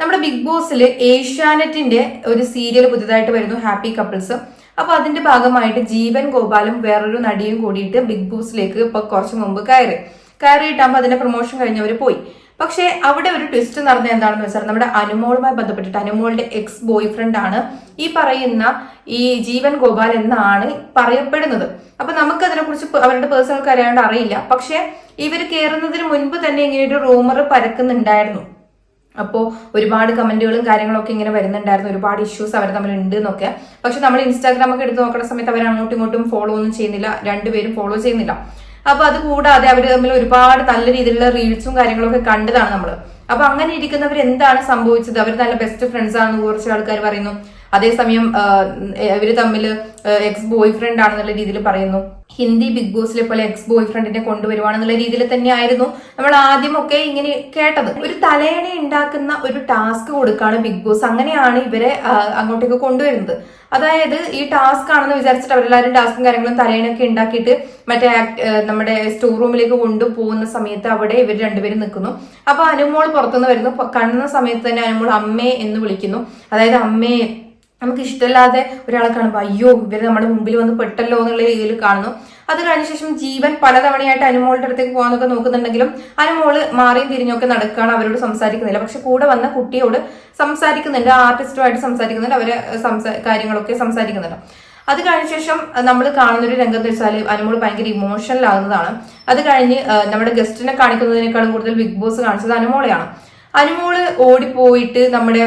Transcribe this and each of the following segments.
നമ്മുടെ ബിഗ് ബോസിൽ ഏഷ്യാനെറ്റിന്റെ ഒരു സീരിയൽ പുതുതായിട്ട് വരുന്നു ഹാപ്പി കപ്പിൾസ്. അപ്പൊ അതിന്റെ ഭാഗമായിട്ട് ജീവൻ ഗോപാലും വേറൊരു നടിയും കൂടിയിട്ട് ബിഗ് ബോസിലേക്ക് ഇപ്പൊ കുറച്ചു മുമ്പ് കയറി. കയറിയിട്ടാകുമ്പോൾ അതിന്റെ പ്രൊമോഷൻ കഴിഞ്ഞവര് പോയി. പക്ഷേ അവിടെ ഒരു ട്വിസ്റ്റ് നടന്ന എന്താണെന്ന് വെച്ചാൽ നമ്മുടെ അനുമോളുമായി ബന്ധപ്പെട്ടിട്ട് അനുമോളുടെ എക്സ് ബോയ് ഫ്രണ്ട് ആണ് ഈ പറയുന്ന ഈ ജീവൻ ഗോപാൽ എന്നാണ് പറയപ്പെടുന്നത്. അപ്പൊ നമുക്ക് അതിനെക്കുറിച്ച് കുറിച്ച് അവരുടെ പേഴ്സണൽ കാര്യമായിട്ട് അറിയില്ല. പക്ഷേ ഇവർ കയറുന്നതിന് മുൻപ് തന്നെ ഇങ്ങനെ ഒരു റൂമർ പരക്കുന്നുണ്ടായിരുന്നു. അപ്പോൾ ഒരുപാട് കമന്റുകളും കാര്യങ്ങളൊക്കെ ഇങ്ങനെ വരുന്നുണ്ടായിരുന്നു. ഒരുപാട് ഇഷ്യൂസ് അവർ തമ്മിൽ ഉണ്ട് എന്നൊക്കെ പക്ഷെ നമ്മൾ ഇൻസ്റ്റാഗ്രാമൊക്കെ എടുത്ത് നോക്കുന്ന സമയത്ത് അവർ അങ്ങോട്ടും ഇങ്ങോട്ടും ഫോളോ ഒന്നും ചെയ്യുന്നില്ല. രണ്ടുപേരും ഫോളോ ചെയ്യുന്നില്ല. അപ്പൊ അത് കൂടാതെ അവർ തമ്മിൽ ഒരുപാട് നല്ല രീതിയിലുള്ള റീൽസും കാര്യങ്ങളൊക്കെ കണ്ടതാണ് നമ്മൾ അപ്പൊ അങ്ങനെ ഇരിക്കുന്നവർ എന്താണ് സംഭവിച്ചത്? അവർ നല്ല ബെസ്റ്റ് ഫ്രണ്ട്സ് ആണെന്ന് കുറച്ച് ആൾക്കാർ പറയുന്നു. അതേസമയം ഇവർ തമ്മിൽ എക്സ് ബോയ് ഫ്രണ്ട് ആണെന്നുള്ള രീതിയിൽ പറയുന്നു. ഹിന്ദി ബിഗ് ബോസിലെ പോലെ എക്സ് ബോയ് ഫ്രണ്ടിനെ കൊണ്ടുവരുവാണെന്നുള്ള രീതിയിൽ തന്നെയായിരുന്നു നമ്മൾ ആദ്യമൊക്കെ ഇങ്ങനെ കേട്ടത്. ഒരു തലയണ ഉണ്ടാക്കുന്ന ഒരു ടാസ്ക് കൊടുക്കാണ് ബിഗ് ബോസ്. അങ്ങനെയാണ് ഇവരെ അങ്ങോട്ടേക്ക് കൊണ്ടുവരുന്നത്. അതായത് ഈ ടാസ്ക് ആണെന്ന് വിചാരിച്ചിട്ട് അവരെല്ലാവരും ടാസ്കും കാര്യങ്ങളും തലയണയൊക്കെ ഉണ്ടാക്കിയിട്ട് മറ്റേ നമ്മുടെ സ്റ്റോർ റൂമിലേക്ക് കൊണ്ടുപോകുന്ന സമയത്ത് അവിടെ ഇവർ രണ്ടുപേരും നിൽക്കുന്നു. അപ്പൊ അനുമോൾ പുറത്തുനിന്ന് വരുന്നു. കാണുന്ന സമയത്ത് തന്നെ അനുമോൾ അമ്മേ എന്ന് വിളിക്കുന്നു. അതായത് അമ്മേ നമുക്ക് ഇഷ്ടമില്ലാതെ ഒരാളെ കാണുമ്പോൾ അയ്യോ ഇവർ നമ്മുടെ മുമ്പിൽ വന്ന് പെട്ടല്ലോ എന്നുള്ള രീതിയിൽ കാണുന്നു. അത് കഴിഞ്ഞ ശേഷം ജീവൻ പലതവണയായിട്ട് അനുമോളുടെ അടുത്തേക്ക് പോകാനൊക്കെ നോക്കുന്നുണ്ടെങ്കിലും അനുമോൾ മാറിയും തിരിഞ്ഞൊക്കെ നടക്കുകയാണ് അവരോട് സംസാരിക്കുന്നില്ല. പക്ഷെ കൂടെ വന്ന കുട്ടിയോട് സംസാരിക്കുന്നുണ്ട്. ആർട്ടിസ്റ്റുമായിട്ട് സംസാരിക്കുന്നുണ്ട്. അവരെ സംസാ കാര്യങ്ങളൊക്കെ സംസാരിക്കുന്നുണ്ട്. അത് കഴിഞ്ഞ ശേഷം നമ്മൾ കാണുന്ന ഒരു രംഗത്ത് വെച്ചാൽ അനുമോൾ ഭയങ്കര ഇമോഷണൽ ആകുന്നതാണ് അത് കഴിഞ്ഞ് നമ്മുടെ ഗസ്റ്റിനെ കാണിക്കുന്നതിനേക്കാളും കൂടുതൽ ബിഗ് ബോസ് കാണിച്ചത് അനുമോളെയാണ്. അനുമോൾ ഓടിപ്പോയിട്ട് നമ്മുടെ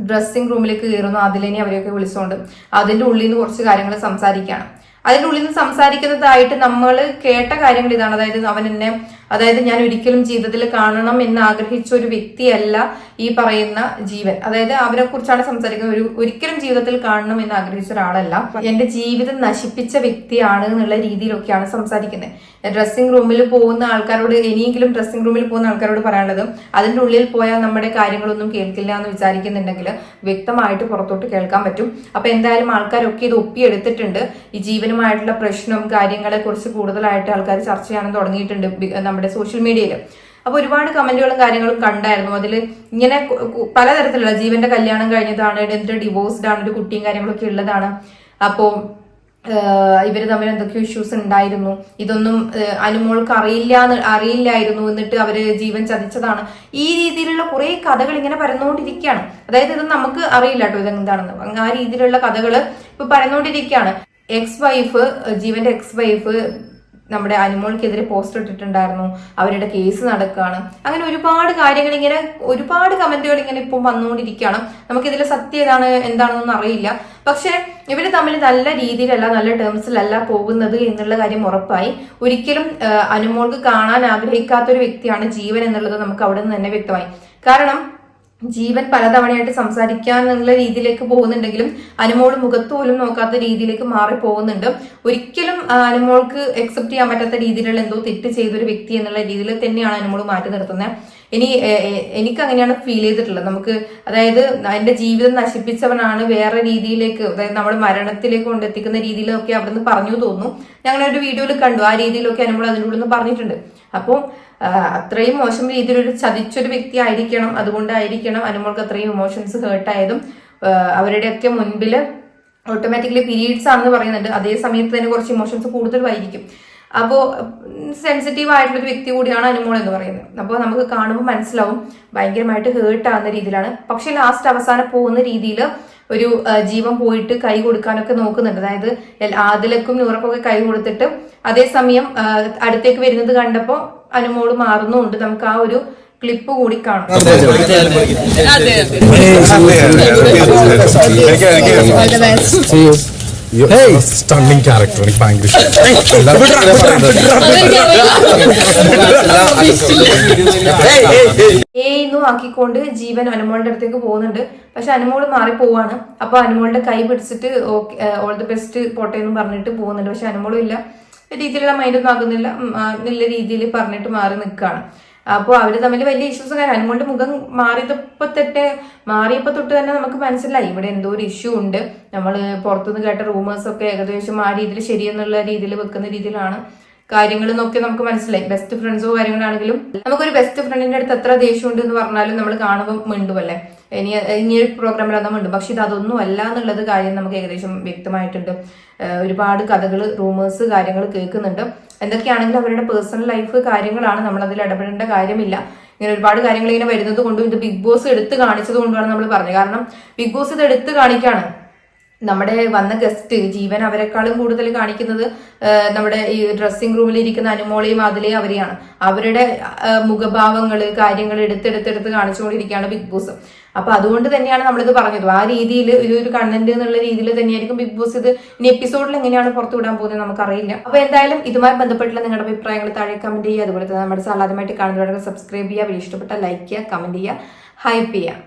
ഡ്രസ്സിംഗ് റൂമിലേക്ക് കയറുന്നു. അതിലേനെ അവരെയൊക്കെ വിളിച്ചുകൊണ്ട് അതിന്റെ ഉള്ളിൽ നിന്ന് കുറച്ച് കാര്യങ്ങൾ സംസാരിക്കുകയാണ് അതിന്റെ ഉള്ളിൽ നിന്ന് സംസാരിക്കുന്നതായിട്ട് നമ്മൾ കേട്ട കാര്യങ്ങൾ ഇതാണ്. അതായത് അവൻ എന്നെ അതായത് ഞാൻ ഒരിക്കലും ജീവിതത്തിൽ കാണണം എന്ന് ആഗ്രഹിച്ച ഒരു വ്യക്തിയല്ല ഈ പറയുന്ന ജീവൻ. അതായത് അവരെ കുറിച്ചാണ് സംസാരിക്കുന്നത്. ഒരു ഒരിക്കലും ജീവിതത്തിൽ കാണണം എന്ന് ആഗ്രഹിച്ച ഒരാളല്ല. എന്റെ ജീവിതം നശിപ്പിച്ച വ്യക്തിയാണ് എന്നുള്ള രീതിയിലൊക്കെയാണ് സംസാരിക്കുന്നത്. ഡ്രസ്സിംഗ് റൂമിൽ പോകുന്ന ആൾക്കാരോട് ഇനിയെങ്കിലും ഡ്രസ്സിംഗ് റൂമിൽ പോകുന്ന ആൾക്കാരോട് പറയാനുള്ളത് അതിന്റെ ഉള്ളിൽ പോയാൽ നമ്മുടെ കാര്യങ്ങളൊന്നും കേൾക്കില്ല എന്ന് വിചാരിക്കുന്നുണ്ടെങ്കിൽ വ്യക്തമായിട്ട് പുറത്തോട്ട് കേൾക്കാൻ പറ്റും. അപ്പൊ എന്തായാലും ആൾക്കാരൊക്കെ ഇത് ഒപ്പിയെടുത്തിട്ടുണ്ട്. ഈ ജീവനുമായിട്ടുള്ള പ്രശ്നം കാര്യങ്ങളെ കുറിച്ച് കൂടുതലായിട്ട് ആൾക്കാർ ചർച്ച ചെയ്യാനും തുടങ്ങിയിട്ടുണ്ട്. ബി- നമ്മുടെ സോഷ്യൽ മീഡിയയിൽ അപ്പൊ ഒരുപാട് കമന്റുകളും കാര്യങ്ങളും കണ്ടായിരുന്നു. അതിൽ ഇങ്ങനെ പലതരത്തിലുള്ള ജീവന്റെ കല്യാണം കഴിഞ്ഞതാണ് എന്നിട്ട് ഡിവോഴ്സ്ഡ് ആണ് ഒരു കുട്ടിയും കാര്യങ്ങളൊക്കെ ഉള്ളതാണ്. അപ്പോ ഇവർ തമ്മിൽ എന്തൊക്കെയോ ഇഷ്യൂസ് ഉണ്ടായിരുന്നു. ഇതൊന്നും അനുമോൾക്ക് അറിയില്ല അറിയില്ലായിരുന്നു. എന്നിട്ട് അവർ ജീവൻ ചതിച്ചതാണ്. ഈ രീതിയിലുള്ള കുറെ കഥകൾ ഇങ്ങനെ പരന്നുകൊണ്ടിരിക്കുകയാണ്. അതായത് ഇത് നമുക്ക് അറിയില്ല കേട്ടോ ഇതെന്താണെന്ന്. ആ രീതിയിലുള്ള കഥകൾ ഇപ്പൊ പരന്നുകൊണ്ടിരിക്കുകയാണ്. എക്സ് വൈഫ് ജീവന്റെ എക്സ് വൈഫ് നമ്മുടെ അനുമോൾക്കെതിരെ പോസ്റ്റർ ഇട്ടിട്ടുണ്ടായിരുന്നു അവരുടെ കേസ് നടക്കുകയാണ്. അങ്ങനെ ഒരുപാട് കാര്യങ്ങൾ ഇങ്ങനെ ഒരുപാട് കമന്റുകൾ ഇങ്ങനെ ഇപ്പം വന്നുകൊണ്ടിരിക്കുകയാണ്. നമുക്കിതിലെ സത്യം ഏതാണ് എന്താണെന്നൊന്നും അറിയില്ല. പക്ഷെ ഇവർ തമ്മിൽ നല്ല രീതിയിലല്ല നല്ല ടേംസിലല്ല പോകുന്നത് എന്നുള്ള കാര്യം ഉറപ്പായി. ഒരിക്കലും അനുമോൾക്ക് കാണാൻ ആഗ്രഹിക്കാത്ത ഒരു വ്യക്തിയാണ് ജീവൻ എന്നുള്ളത് നമുക്ക് അവിടെ നിന്ന് തന്നെ വ്യക്തമായി. കാരണം ജീവൻ പലതവണയായിട്ട് സംസാരിക്കാനുള്ള രീതിയിലേക്ക് പോകുന്നുണ്ടെങ്കിലും അനുമോൾ മുഖത്ത് പോലും നോക്കാത്ത രീതിയിലേക്ക് മാറി പോകുന്നുണ്ട്. ഒരിക്കലും അനുമോൾക്ക് അക്സെപ്റ്റ് ചെയ്യാൻ പറ്റാത്ത രീതിയിലുള്ള എന്തോ തെറ്റ് ചെയ്തൊരു വ്യക്തി എന്നുള്ള രീതിയിൽ തന്നെയാണ് അനുമോൾ മാറ്റി നിർത്തുന്നത്. ഇനി എനിക്ക് അങ്ങനെയാണ് ഫീൽ ചെയ്തിട്ടുള്ളത്. നമുക്ക് അതായത് എന്റെ ജീവിതം നശിപ്പിച്ചവനാണ് വേറെ രീതിയിലേക്ക് അതായത് നമ്മൾ മരണത്തിലേക്ക് കൊണ്ടെത്തിക്കുന്ന രീതിയിലൊക്കെ അവിടുന്ന് പറഞ്ഞു തോന്നുന്നു ഞങ്ങൾ ഒരു വീഡിയോയിൽ കണ്ടു. ആ രീതിയിലൊക്കെ അനുഭവം അതിന്റെ നിന്ന് പറഞ്ഞിട്ടുണ്ട്. അപ്പോൾ അത്രയും മോശം രീതിയിലൊരു ചതിച്ചൊരു വ്യക്തി ആയിരിക്കണം. അതുകൊണ്ടായിരിക്കണം അനുമോൾക്ക് അത്രയും ഇമോഷൻസ് ഹേർട്ടായതും അവരുടെയൊക്കെ മുൻപിൽ ഓട്ടോമാറ്റിക്കലി പീരീഡ്സ് ആണെന്ന് പറയുന്നുണ്ട്. അതേ സമയത്ത് തന്നെ കുറച്ച് ഇമോഷൻസ് കൂടുതലായിരിക്കും അപ്പോൾ സെൻസിറ്റീവ് ആയിട്ടുള്ള ഒരു വ്യക്തി കൂടിയാണ് അനുമോൾ എന്ന് പറയുന്നത് അപ്പോൾ നമുക്ക് കാണുമ്പോൾ മനസ്സിലാവും ഭയങ്കരമായിട്ട് ഹേർട്ട് ആവുന്ന രീതിയിലാണ് പക്ഷെ ലാസ്റ്റ് അവസാനം പോകുന്ന രീതിയിൽ ഒരു ജീവൻ പോയിട്ട് കൈ കൊടുക്കാനൊക്കെ നോക്കുന്നുണ്ട് അതായത് ആദിലക്കും നൂറക്കും ഒക്കെ കൈ കൊടുത്തിട്ട് അതേസമയം അടുത്തേക്ക് വരുന്നത് കണ്ടപ്പോൾ അനുമോൾ മാറുന്നുണ്ട് നമുക്ക് ആ ഒരു ക്ലിപ്പ് കൂടി കാണാം സ്റ്റണ്ണിങ് ക്യാരക്ടർ എനിക്ക് ഭയങ്കര ഏന്നു ആക്കിക്കൊണ്ട് ജീവൻ അനുമോളുടെ അടുത്തേക്ക് പോകുന്നുണ്ട്. പക്ഷെ അനുമോൾ മാറി പോവാണ്. അപ്പൊ അനുമോളുടെ കൈ പിടിച്ചിട്ട് ഓൾ ദി ബെസ്റ്റ് പോട്ടെ എന്ന് പറഞ്ഞിട്ട് പോകുന്നുണ്ട്. പക്ഷെ അനുമോളും ഇല്ല. രീതിയിലുള്ള മൈൻഡൊന്നും ആകുന്നില്ല. നല്ല രീതിയിൽ പറഞ്ഞിട്ട് മാറി നിൽക്കുകയാണ്. അപ്പോൾ അവർ തമ്മിൽ വലിയ ഇഷ്യൂസ് കാര്യം അനുമോളുടെ മുഖം മാറിയപ്പോ തൊട്ട് മാറിയപ്പോൾ തൊട്ട് തന്നെ നമുക്ക് മനസ്സിലായി. ഇവിടെ എന്തോ ഒരു ഇഷ്യൂ ഉണ്ട്. നമ്മൾ പുറത്തുനിന്ന് കേട്ട റൂമേഴ്സ് ഒക്കെ ഏകദേശം ആ രീതിയിൽ ശരിയെന്നുള്ള രീതിയിൽ വെക്കുന്ന രീതിയിലാണ് കാര്യങ്ങൾ ഒക്കെ നമുക്ക് മനസ്സിലായി. ബെസ്റ്റ് ഫ്രണ്ട്സോ കാര്യങ്ങളാണെങ്കിലും നമുക്കൊരു ബെസ്റ്റ് ഫ്രണ്ടിന്റെ അടുത്ത് എത്ര ദേഷ്യം ഉണ്ട് എന്ന് പറഞ്ഞാലും നമ്മൾ കാണുമ്പോൾ മിണ്ടുമല്ലേ ഇനി ഇനി ഒരു പ്രോഗ്രാമിൽ അതാ മിണ്ടും. പക്ഷെ ഇത് അതൊന്നും അല്ല എന്നുള്ളത് കാര്യം നമുക്ക് ഏകദേശം വ്യക്തമായിട്ടുണ്ട്. ഒരുപാട് കഥകൾ റൂമേഴ്സ് കാര്യങ്ങൾ കേൾക്കുന്നുണ്ട്. എന്തൊക്കെയാണെങ്കിലും അവരുടെ പേഴ്സണൽ ലൈഫ് കാര്യങ്ങളാണ്. നമ്മൾ അതിൽ ഇടപെടേണ്ട കാര്യമില്ല. ഇങ്ങനെ ഒരുപാട് കാര്യങ്ങൾ ഇങ്ങനെ വരുന്നത് കൊണ്ടും ഇത് ബിഗ് ബോസ് എടുത്ത് കാണിച്ചത് കൊണ്ടുമാണ് നമ്മൾ പറഞ്ഞത്. കാരണം ബിഗ് ബോസ് ഇത് എടുത്ത് കാണിക്കാണ്. നമ്മുടെ വന്ന ഗസ്റ്റ് ജീവൻ അവരെക്കാളും കൂടുതൽ കാണിക്കുന്നത് നമ്മുടെ ഈ ഡ്രസ്സിംഗ് റൂമിൽ ഇരിക്കുന്ന അനുമോളയും അതിലേ അവരെയാണ്. അവരുടെ മുഖഭാവങ്ങൾ കാര്യങ്ങൾ എടുത്തെടുത്തെടുത്ത് കാണിച്ചുകൊണ്ടിരിക്കുകയാണ് ബിഗ് ബോസ് അപ്പൊ അതുകൊണ്ട് തന്നെയാണ് നമ്മളിത് പറഞ്ഞത്. ആ രീതിയിൽ ഒരു ഒരു കണ്ടന്റ് എന്നുള്ള രീതിയിൽ തന്നെയായിരിക്കും ബിഗ് ബോസ് ഇത് ഇനി എപ്പിസോഡിൽ എങ്ങനെയാണ് പുറത്തു വിടാൻ പോകുന്നത് നമുക്കറിയില്ല. അപ്പൊ എന്തായാലും ഇതുമായി ബന്ധപ്പെട്ടുള്ള നിങ്ങളുടെ അഭിപ്രായങ്ങൾ താഴെ കമന്റ് ചെയ്യുക. അതുപോലെ തന്നെ നമ്മുടെ സാധാരണമായിട്ട് കാണുന്നവരൊക്കെ സബ്സ്ക്രൈബ് ചെയ്യുക. വീഡിയോ ഇഷ്ടപ്പെട്ട ലൈക്ക് ചെയ്യുക കമന്റ് ചെയ്യുക ഹൈപ്പ് ചെയ്യുക.